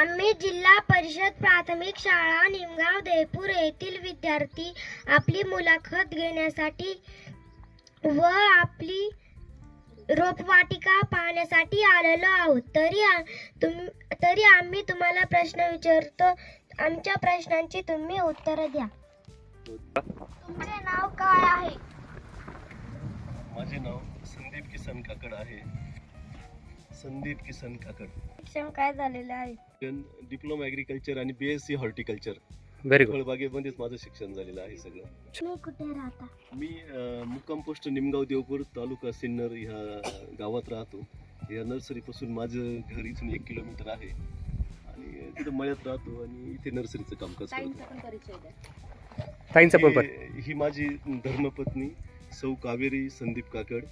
आम्ही जिल्हा परिषद प्राथमिक शाळा निमगाव देपूर येथील विद्यार्थी आपली मुलाखत घेण्यासाठी व आपली रोपवाटिका पाहण्यासाठी आलेलो आहोत. तरी आ- तुम तरी आम्ही तुम्हाला प्रश्न विचारतो. आमच्या प्रश्नांची तुम्ही उत्तरं द्या. तुमचे नाव काय आहे? माझे नाव संदीप किसन काकड आहे. संदीप किसन काकड. शिक्षण काय झालेलं आहे? डिप्लोमा ॲग्रिकल्चर आणि B S C horticulture very good फळबागेमध्येच माझं शिक्षण झालेलं आहे सगळं. तुम्ही कुठे राहता? मी अं, मुक्काम पोस्ट निमगाव देवपूर तालुका सिन्नर ह्या गावात राहतो. या नर्सरीपासून माझं घर इथून एक किलोमीटर आहे. आणि तिथं मळ्यात राहतो आणि इथे नर्सरीचं कामकाज करतो. ताईंचा पण पण ही ही माझी धर्मपत्नी सौ कावेरी संदीप काकड.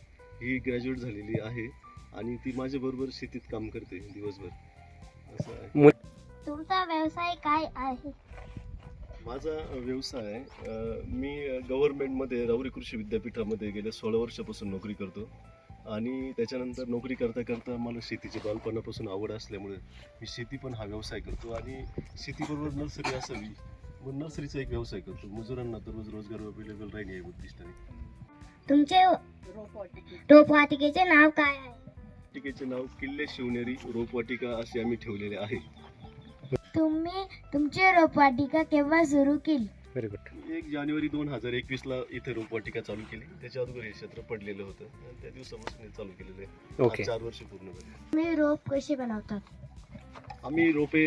ही ग्रॅज्युएट झालेली आहे. आणि ती माझ्याबरोबर शेतीत काम करते दिवसभर. असं आहे. तुमचा व्यवसाय काय आहे? माझा व्यवसाय अं, मी गव्हर्नमेंटमध्ये राहुरी कृषी विद्यापीठामध्ये गेल्या सोळा वर्षापासून नोकरी करतो. आणि त्याच्यानंतर नोकरी करता करता मला शेतीची बालपणापासून आवड असल्यामुळे मी शेती पण हा व्यवसाय करतो. आणि शेतीबरोबर नर्सरी असावी मग नर्सरीचा एक व्यवसाय करतो. मजुरांना दररोज रोजगार अवेलेबल राहील या उद्दिष्टाने. तुमचे रोपवाटिकेचे नाव काय आहे? वाटिकेचे नाव किल्ले शिवनेरी रोपवाटिका असे आम्ही ठेवलेले आहे. तुम्ही तुमची रोपवाटिका केव्हा सुरू केली? व्हेरी गुड एक जानेवारी दोन हजार एकवीसला इथे रोपवाटिका चालू केली. त्याच्या अगोदर हे क्षेत्र पडलेलं होतं. आणि त्या दिवसापासून हे चालू केलेलं आहे. ओके चार वर्ष पूर्ण झाले. तुम्ही रोप कसे बनवतात? आम्ही रोपे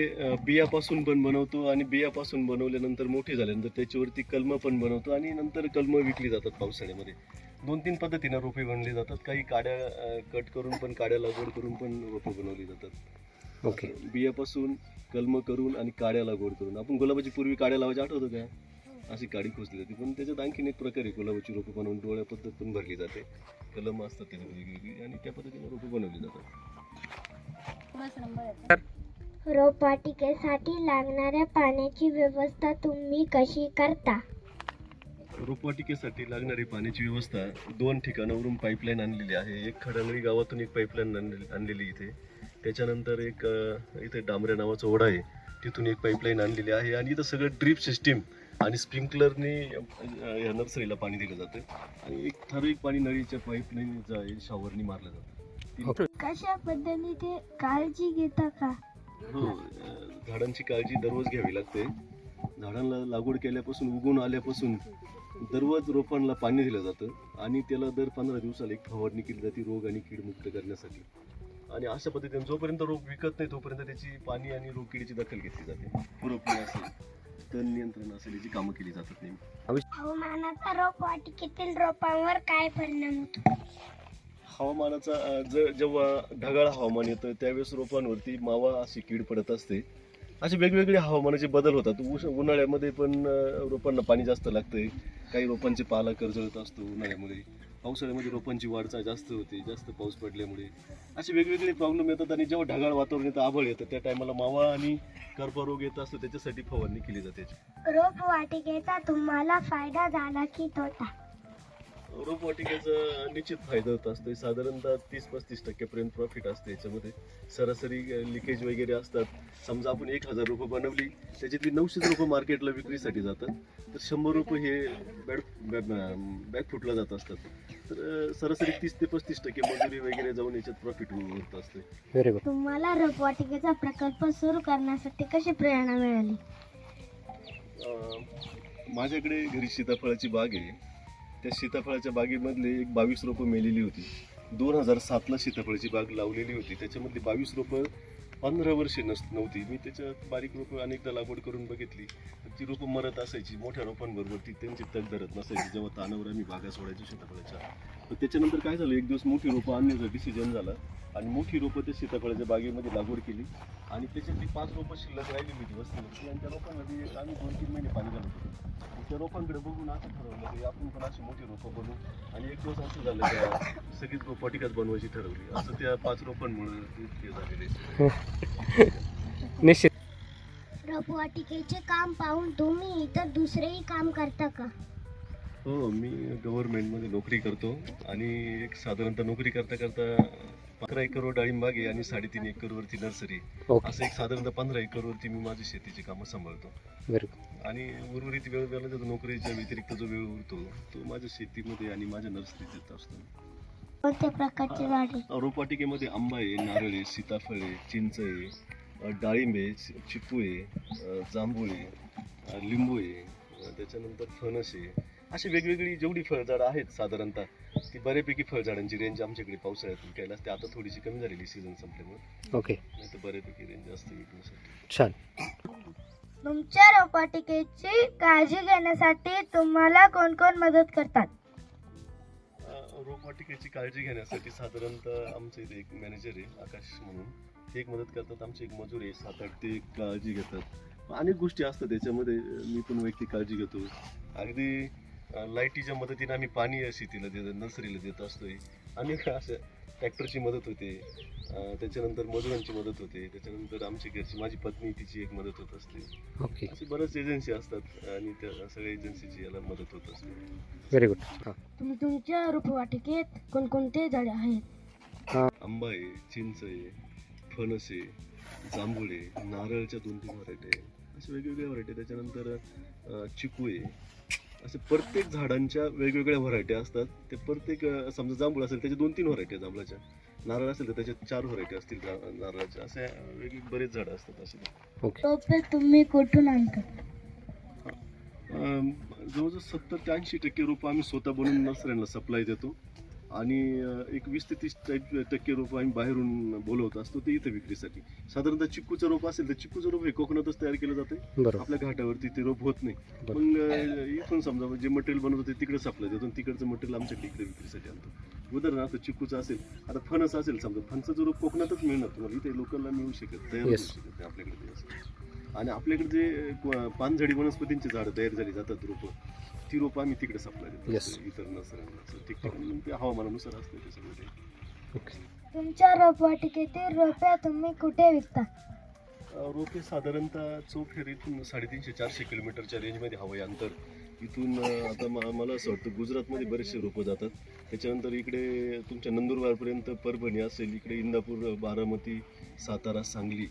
बियापासून पण बनवतो आणि बियापासून बनवल्यानंतर मोठी झाल्यानंतर त्याच्यावरती कलमं पण बनवतो आणि नंतर कलमं विकली जातात पावसाळ्यामध्ये. दोन तीन पद्धतीनं रोपे बनवली जातात. काही काड्या कट करून पण काड्या लागवड करून पण रोपे बनवली जातात. ओके. बियापासून कलमं करून आणि काड्या लागवड करून. आपण गुलाबाची पूर्वी काड्या लावायची आठवतं का? अशी काडी खोचली जाते. पण त्याच्यात आणखीन एक प्रकारे गुलाबाची रोपं बनवून डोळ्या पद्धत पण भरली जाते. कलम असतात त्याच्यात वेगवेगळी आणि त्या पद्धतीने रोपं बनवली जातात. रोपवाटिकेसाठी लागणाऱ्या पाण्याची व्यवस्था तुम्ही कशी करता? रोपवाटिकेसाठी लागणारी पाण्याची व्यवस्था दोन ठिकाणावरून पाईपलाईन आणलेली आहे. एक खडंगळी गावातून एक पाईपलाईन आणलेली इथे. त्याच्यानंतर एक अ, इथे डांबऱ्या नावाचा ओढा आहे. तिथून एक पाईपलाईन आणलेली आहे. आणि इथं सगळं ड्रीप सिस्टीम आणि स्प्रिंकलरने या नर्सरीला पाणी दिलं जातं. आणि एक ठराविक पाणी नळीच्या पाईपलाईन शॉवरनी मारलं जातं. कशा पद्धतीने काळजी घेता का? हो, झाडांची काळजी दररोज घ्यावी लागते. झाडांना लागवड केल्यापासून उगवून आल्यापासून दररोज रोपांना पाणी दिलं जातं आणि त्याला दर पंधरा दिवसाला एक फवारणी केली जाते रोग आणि कीड मुक्त करण्यासाठी. आणि अशा पद्धतीने जोपर्यंत रोग विकत नाही तोपर्यंत त्याची पाणी आणि रोग किडीची दखल घेतली जाते. रोपणी असेल तण नियंत्रण असेल याची कामं केली जातात नेहमी. हवामानाचा रोपवाटिकेतील रोपांवर काय परिणाम होतो? हवामानाचा जर जेव्हा ढगाळ हवामान येतं त्यावेळेस रोपांवरती मावा अशी कीड पडत असते. असे वेगवेगळे हवामानाचे बदल होतात. उश उन्हाळ्यामध्ये पण रोपांना पाणी जास्त लागतंय. काही रोपांचे पाला करजळत असतो उन्हाळ्यामध्ये. पावसाळ्यामध्ये रोपांची वाढचा जास्त होते जास्त पाऊस पडल्यामुळे. असे वेगवेगळे प्रॉब्लेम येतात आणि जेव्हा ढगाळ वातावरण येतं आभळ येतं त्या टायमाला मावा आणि कर्परोग येत असतो त्याच्यासाठी फवारणी केली जाते. रोपवाटिकेचा तुम्हाला फायदा झाला की तोटा. रोपवाटिकेचा निश्चित फायदा होत असतो साधारणतः तीस पस्तीस टक्क्यापर्यंत प्रॉफिट असते याच्यामध्ये. सरासरी लिकेज वगैरे असतात. समजा आपण एक हजार रुपये बनवली त्याच्यातली नऊशे रुपये मार्केटला विक्रीसाठी जातात. तर शंभर रुपये हे बॅड बॅक फुटला जात असतात. तर सरासरी तीस ते पस्तीस टक्के मजुरी वगैरे जाऊन याच्यात प्रॉफिट होत असते. तुम्हाला रोपवाटिकेचा प्रकल्प सुरू करण्यासाठी कशी प्रेरणा मिळाली? अं, माझ्याकडे घरी सीताफळाची बाग आहे. त्या सीताफळाच्या बागेमधले एक बावीस रोपं मेलेली होती. दोन हजार सातला सीताफळाची बाग लावलेली होती. त्याच्यामधली बावीस रोपं पंधरा वर्षे नस नव्हती. मी त्याच्यात बारीक रोपं अनेकदा लागवड करून बघितली. तर ती रोपं मरत असायची. मोठ्या रोपांबरोबर ती त्यांची तग धरत नसायची. जेव्हा तानावर आम्ही बागा सोडायचो सीताफळाच्या तर त्याच्यानंतर काय झालं? एक दिवस मोठी रोपं आणण्याचा डिसिजन झाला. आणि मोठी रोपं त्या सीताफळाच्या बागेमध्ये लागवड केली. आणि त्याच्यातली पाच रोपं शिल्लक राहिली होती वस्तीवरती आणि त्या रोपांमध्ये आम्ही दोन तीन महिने पाणी घालत होतो. त्या रोपांकडे बघून असं ठरवलं की आपण पण अशी मोठी रोपं बनवू. आणि एक दिवस असं झालं त्या सगळीच रोपवाटिकाच बनवायची ठरवली. असं त्या पाच रोपांमुळे निश्चित. रोपवाटिकेचे काम पाहून तुम्ही इतर दुसरेही काम करता का? हो मी गव्हर्नमेंटमध्ये नोकरी करतो आणि एक साधारणतः नोकरी करता करता अकरा एकरवर डाळिंबाग आहे आणि साडेतीन एकरवरती नर्सरी असं एक साधारणतः पंधरा एकरवरती मी माझी शेतीची कामं सांभाळतो. व्हेरी गुड आणि उर्वरित वेळ वेळेला जो नोकरीच्या व्यतिरिक्त जो वेळ उरतो तो माझ्या शेतीमध्ये आणि माझ्या नर्सरीत देत असतो. कोणत्या प्रकारची झाडे? रोपवाटिकेमध्ये आंबा आहे नारळ आहे सीताफळ आहे चिंच आहे अ, डाळिंब आहे चि- चिकू आहे अ, जांभूळ आहे अ, लिंबू आहे अ, त्याच्यानंतर फणस आहे अशी वेगवेगळी जेवढी फळझाडं आहेत साधारणतः ती बऱ्यापैकी फळझाडांची रेंज आमच्याकडे पावसाळ्यात विकायला असते आता थोडीशी कमी झालेली सीझन संपल्यामुळे. ओके नाही तर बऱ्यापैकी रेंज असते विकण्यासाठी छान. तुमच्या रोपवाटिकेची काळजी घेण्यासाठी तुम्हाला कोण कोण मदत करतात? अ, रोपवाटिकेची काळजी घेण्यासाठी साधारणतः आमचं इथे एक मॅनेजर आहे आकाश म्हणून. ते एक मदत करतात. आमचे एक मजूर आहे सात आठ ते काळजी घेतात. अनेक गोष्टी असतात त्याच्यामध्ये मी पण वैयक्तिक काळजी घेतो. अगदी लाईटीच्या मदतीने आम्ही पाणी शेतीला देत नर्सरीला देत असतोय. अनेक असं ट्रॅक्टरची मदत होते. त्याच्यानंतर मजुरांची मदत होते. त्याच्यानंतर आमची घरची माझी पत्नी तिची एक मदत होत असते. ओके. असे बऱ्याच एजन्सी असतात आणि त्या सगळ्या एजन्सीची याला मदत होत असते. व्हेरी गुड हां. तुम्ही तुमच्या रोपवाटिकेत कोणकोणते झाडे आहेत? आंबा आहे चिंच आहे फणस आहे जांभूळ आहे नारळच्या दोन तीन व्हरायटी आहे अशा वेगवेगळ्या व्हरायटी त्याच्यानंतर चिकू आहे. असे प्रत्येक झाडांच्या वेगवेगळ्या व्हरायटी असतात. ते प्रत्येक समजा जांभूळ असेल त्याचे दोन तीन व्हरायटी आहे जांभळाच्या. नारळ असेल तर त्याच्यात चार व्हरायटी असतील जा- नारळाच्या. असे वेगवेगळे बरेच झाडं असतात असे. तुम्ही कुठून आणता? अं, जवळजवळ सत्तर ते ऐंशी टक्के रोपं आम्ही स्वतः बनवून नर्सऱ्यांना सप्लाय देतो. आणि एक वीस ते तीस टाईप टक्के रोपं आम्ही बाहेरून बोलवत असतो ते इथं विक्रीसाठी. साधारणतः चिक्कूचं रोप असेल तर चिक्कूचं रोप हे कोकणातच तयार केलं जाते आपल्या घाटावरती ते रोप होत नाही. मग इथून समजा जे मटेरियल बनवतो ते तिकडे सप्लाय देतो आणि तिकडचं मटेरियल आमच्याकडे इकडे विक्रीसाठी आणतो. उदाहरणार्थ चिक्कूचं असेल आता फणस असेल समजा फणसाचं रोप कोकणातच मिळणार तुम्हाला इथे लोकलला मिळू शकत तयार होऊ. शकत आपल्याकडे आणि आपल्याकडे जे पानझडी वनस्पतींची झाडं तयार झाली जातात रोपं ती रोपं आम्ही तिकडे सप्लाय देतो Yes. इतर नसऱ्यांना ठिकठिकाणी ते हवामानानुसार असतं ते सगळं ते. ओके तुमच्या रोपवाटिकेतील रोपे तुम्ही कुठे विकता? अं, रोपे साधारणतः चौफेर इथून साडेतीनशे चारशे किलोमीटरच्या रेंजमध्ये हवं आहे अंतर. इथून अं, आता म- मला असं वाटतं गुजरातमध्ये बरेचसे रोपं जातात. त्याच्यानंतर इकडे तुमच्या नंदुरबारपर्यंत परभणी असेल इकडे इंदापूर बारामती सातारा सांगली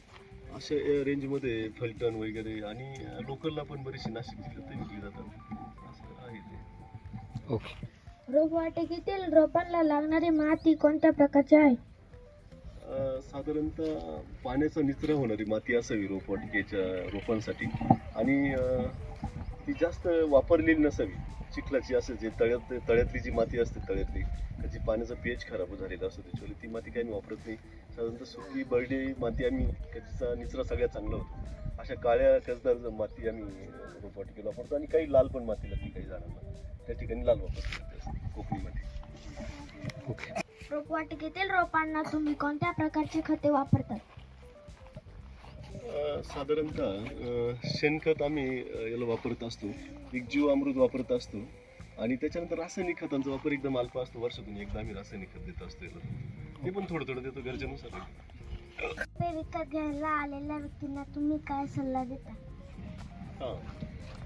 अशा या रेंजमध्ये फलटण वगैरे आणि लोकलला पण बरेचसे नाशिक जिल्ह्यात विकले जातात. ते ओके रोपवाटिकेतील रोपांना लागणारी माती कोणत्या प्रकारची आहे? अ, साधारणतः पाण्याचा निचरा होणारी माती असावी रोपवाटिकेच्या रोपांसाठी. आणि अ, ती जास्त वापरलेली नसावी. चिखलाची असेल जे तळ्यात तळ्यातली जी माती असते तळ्यातली त्याची पाण्याचा पीएच खराब झालेला असतो त्याच्यामुळे ती माती काही आम्ही वापरत नाही. साधारणतः सुकी बर्डे माती आम्ही त्याचा निचरा सगळ्यात चांगला होतो. अशा काळ्या कसदार माती आम्ही रोपवाटिकेला वापरतो आणि काही लाल पण माती लागते काही झाडांना. त्या ठिकाणी लाल वापरतो कोकणी माती ओके. रोपवाटिकेतील रोपांना तुम्ही कोणत्या प्रकारची खते वापरतात? साधारणतः शेणखत आम्ही याला वापरत असतो. एक जीव अमृत वापरत असतो. आणि त्याच्यानंतर रासायनिक खतांचा वापर एकदम अल्प असतो. वर्षातून एकदा आम्ही रासायनिक खत देत असतो याला. ते पण थोडं थोडं देतो गरजेनुसार. विकत घ्यायला आलेल्या व्यक्तींना तुम्ही काय सल्ला देता? हां.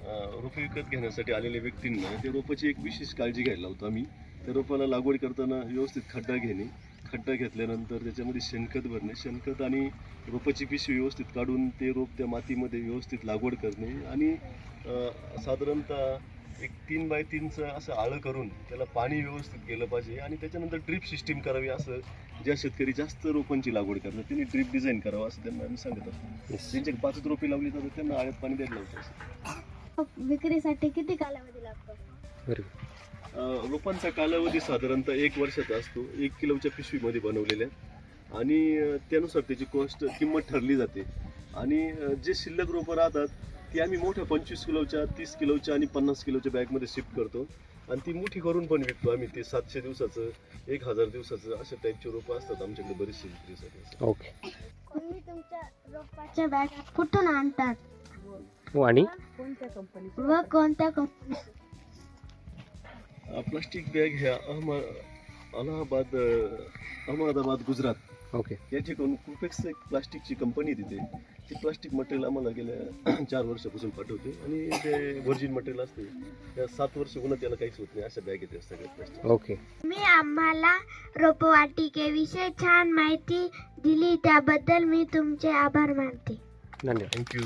रोपे विकत घेण्यासाठी आलेल्या व्यक्तींना त्या रोपाची एक विशेष काळजी घ्यायला लावतो आम्ही. त्या रोपाला लागवड करताना व्यवस्थित खड्डा घेणे खड्डा घेतल्यानंतर त्याच्यामध्ये शेणखत भरणे शेणखत आणि रोपाची पिशवी व्यवस्थित काढून ते रोप त्या मातीमध्ये व्यवस्थित लागवड करणे आणि साधारणतः एक तीन बाय तीनचं असं आळं करून त्याला पाणी व्यवस्थित गेलं पाहिजे आणि त्याच्यानंतर ड्रीप सिस्टीम करावी असं ज्या शेतकरी जास्त रोपांची लागवड करतात त्यांनी ड्रीप डिझाईन करावं असं त्यांना आम्ही सांगत असतो. ज्यांच्याकडे पाचच रोपे लावली तर त्यांना आळ्यात पाणी द्यायला लावतो असं. विक्रीसाठी किती कालावधी लागतो? रोपांचा कालावधी साधारणतः एक वर्षाचा असतो. एक किलोच्या पिशवीमध्ये बनवलेल्या. आणि त्यानुसार त्याची कॉस्ट किंमत ठरली जाते. आणि जे शिल्लक रोपं राहतात ती आम्ही मोठ्या पंचवीस किलोच्या तीस किलोच्या आणि पन्नास किलोच्या बॅगमध्ये शिफ्ट करतो. आणि ती मोठी करून पण विकतो आम्ही. ते सातशे दिवसाचं एक हजार दिवसाचं अशा टाईपचे रोपं असतात आमच्याकडे बरेचसे विक्रीसाठी. ओके. तुम्ही तुमच्या रोपाच्या बॅग कुठून आणतात? हो आणि? व कोणत्या कंपनी प्लास्टिक बॅग ह्या अहम अलाहाबाद अहमदाबाद गुजरात. ओके. या ठिकाणून कुपेक्स एक प्लास्टिकची कंपनी आहे तिथे. ती प्लास्टिक मटेरियल आम्हाला गेल्या चार वर्षापासून पाठवते. आणि ते व्हर्जिन मटेरियल असते त्या सात वर्ष उन्हात त्याला काहीच होत नाही. अशा बॅग येते सगळ्या प्लास्टिक ओके. मी आम्हाला रोपवाटिकेविषयी छान माहिती दिली. त्याबद्दल मी तुमचे आभार मानते. धन्यवाद. थँक्यू